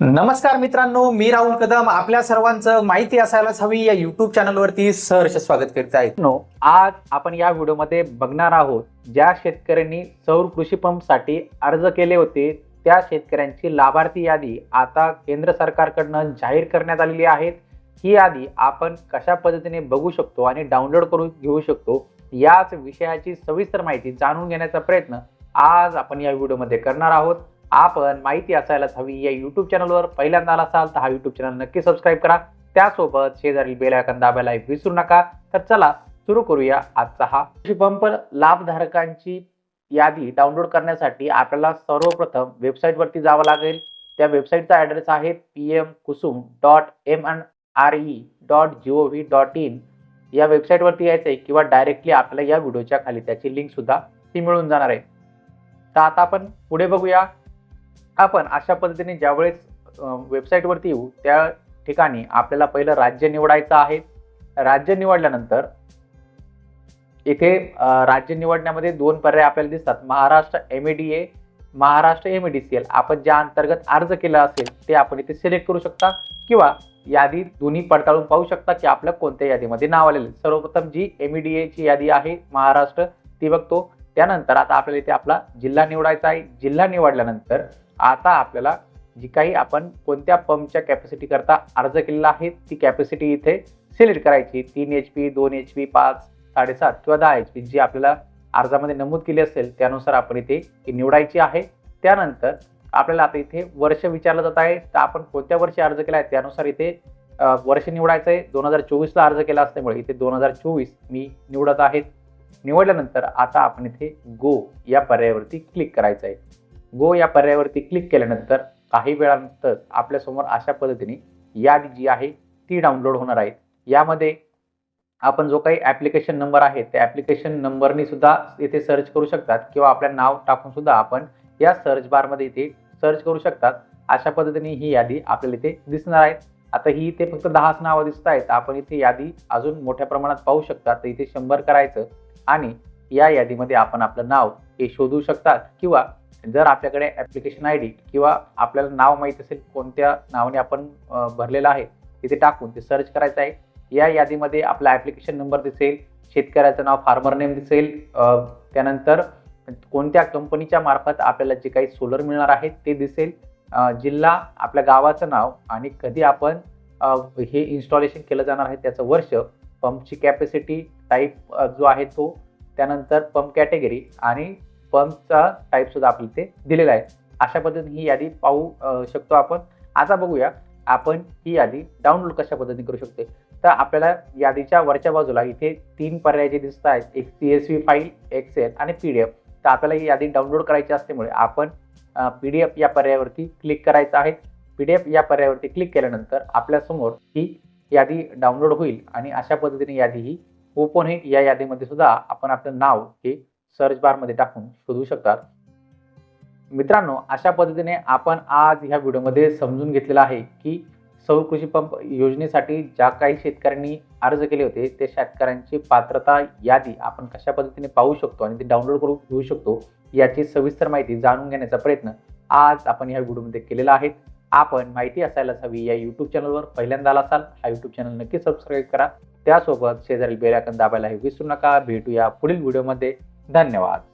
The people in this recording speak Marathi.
नमस्कार मित्रांनो मी राहुल कदम. आपल्या सर्वांचं माहिती असायलाच हवी. या युट्यूब चॅनलवरती सहर्ष स्वागत करीत आहेत नो आज आपण या व्हिडिओमध्ये बघणार आहोत ज्या शेतकऱ्यांनी सौर कृषी पंपसाठी अर्ज केले होते त्या शेतकऱ्यांची लाभार्थी यादी आता केंद्र सरकारकडनं जाहीर करण्यात आलेली आहे. ही यादी आपण कशा पद्धतीने बघू शकतो आणि डाउनलोड करून घेऊ शकतो याच विषयाची सविस्तर माहिती जाणून घेण्याचा प्रयत्न आज आपण या व्हिडिओमध्ये करणार आहोत. आपण माहिती असायलाच हवी. या यूट्यूब चॅनलवर पहिल्यांदा आला असाल तर हा यूट्यूब चॅनल नक्की सबस्क्राईब करा. त्यासोबत शेजारील बेल आयकन दाबायला विसरू नका. तर चला सुरू करूया आजचा हा कृषी पंप लाभधारकांची यादी डाउनलोड करण्यासाठी आपल्याला सर्वप्रथम वेबसाईटवरती जावं लागेल. त्या वेबसाईटचा ॲड्रेस आहे P M Kusum dot M N R E dot G O V dot in या वेबसाईटवरती यायचं आहे किंवा डायरेक्टली आपल्याला या व्हिडिओच्या खाली त्याची लिंक सुद्धा ती मिळून जाणार आहे. तर आता आपण पुढे बघूया. आपण अशा पद्धतीने ज्यावेळेस वेबसाईटवरती येऊ त्या ठिकाणी आपल्याला पहिलं राज्य निवडायचं आहे. राज्य निवडल्यानंतर इथे राज्य निवडण्यामध्ये दोन पर्याय आपल्याला दिसतात. Maharashtra M D A Maharashtra M D C L आपण ज्या अंतर्गत अर्ज केला असेल ते आपण इथे सिलेक्ट करू शकता किंवा यादी दोन्ही पडताळून पाहू शकता की आपल्या कोणत्या यादीमध्ये नाव आलेलं सर्वप्रथम जी एम डी एची यादी आहे महाराष्ट्र ती बघतो. त्यानंतर आता आपल्याला इथे आपला जिल्हा निवडायचा आहे. जिल्हा निवडल्यानंतर आता आपल्याला जी काही आपण कोणत्या पंपच्या कॅपॅसिटी करता अर्ज केलेला आहे ती कॅपॅसिटी इथे सिलेक्ट करायची. तीन एच पी दोन एच पी पाच साडेसात किंवा दहा एच पी जी आपल्याला अर्जामध्ये नमूद केली असेल त्यानुसार आपण इथे ती निवडायची आहे. त्यानंतर आपल्याला आता इथे वर्ष विचारलं जात आहे तर आपण कोणत्या वर्षी अर्ज केला आहे त्यानुसार इथे वर्ष निवडायचं आहे. दोन हजार चोवीसला अर्ज केला असल्यामुळे इथे दोन हजार चोवीस मी निवडत आहे. निवडल्यानंतर आता आपण इथे गो या पर्यायावरती क्लिक करायचं आहे. गो या पर्यायावरती क्लिक केल्यानंतर काही वेळानंतर आपल्यासमोर अशा पद्धतीने यादी जी आहे ती डाउनलोड होणार आहे. यामध्ये आपण जो काही ॲप्लिकेशन नंबर आहे त्या ॲप्लिकेशन नंबरनी सुद्धा इथे सर्च करू शकतात किंवा आपलं नाव टाकून सुद्धा आपण या सर्च बारमध्ये इथे सर्च करू शकतात. अशा पद्धतीने ही यादी आपल्याला इथे दिसणार आहे. आता ही इथे फक्त दहाच नावं दिसत आहेत. आपण इथे यादी अजून मोठ्या प्रमाणात पाहू शकता. तर इथे शंभर करायचं आणि या यादीमध्ये आपण आपलं नाव हे शोधू शकतात किंवा जर आपल्याकडे ॲप्लिकेशन आय डी किंवा आपल्याला नाव माहीत असेल कोणत्या नावाने आपण भरलेलं आहे तिथे टाकून ते सर्च करायचं आहे. या यादीमध्ये आपला ॲप्लिकेशन नंबर दिसेल शेतकऱ्याचं नाव फार्मर नेम दिसेल त्यानंतर कोणत्या कंपनीच्या मार्फत आपल्याला जे काही सोलर मिळणार आहे ते दिसेल जिल्हा आपल्या गावाचं नाव आणि कधी आपण हे इन्स्टॉलेशन केलं जाणार आहे त्याचं वर्ष पंपची कॅपॅसिटी टाईप जो आहे तो त्यानंतर पंप कॅटेगरी आणि पंपचा टाईप सुद्धा आपल्याला ते दिलेला आहे. अशा पद्धतीने ही यादी पाहू शकतो आपण. आता बघूया आपण ही यादी डाउनलोड कशा पद्धतीने करू शकतो. तर आपल्याला यादीच्या वरच्या बाजूला इथे तीन पर्याय जे दिसत आहेत एक C S V file Excel आणि पी डी एफ तर आपल्याला ही यादी डाउनलोड करायची असल्यामुळे आपण पी डी एफ या पर्यायावरती क्लिक करायचं आहे. पी डी एफ या पर्यायावरती क्लिक केल्यानंतर आपल्यासमोर ही यादी डाउनलोड होईल आणि अशा पद्धतीने यादी ही ओपन या यादीमध्ये सुद्धा आपण आपलं नाव हे सर्च बारमध्ये टाकून शोधू शकतात. मित्रांनो अशा पद्धतीने आपण आज ह्या व्हिडिओमध्ये समजून घेतलेलं आहे की सौर कृषी पंप योजनेसाठी ज्या काही शेतकऱ्यांनी अर्ज केले होते त्या शेतकऱ्यांची पात्रता यादी आपण कशा पद्धतीने पाहू शकतो आणि ती डाउनलोड करून घेऊ शकतो याची सविस्तर माहिती जाणून घेण्याचा प्रयत्न आज आपण ह्या व्हिडिओमध्ये केलेला आहे. आपण माहिती असायलाच हवी या यूट्यूब चॅनलवर पहिल्यांदा आला असाल हा यूट्यूब चॅनल नक्की सबस्क्राईब करा. त्यासोबत शेजारी बेल आयकॉन हे विसरू नका. भेटूया पुढील व्हिडिओमध्ये धन्यवाद.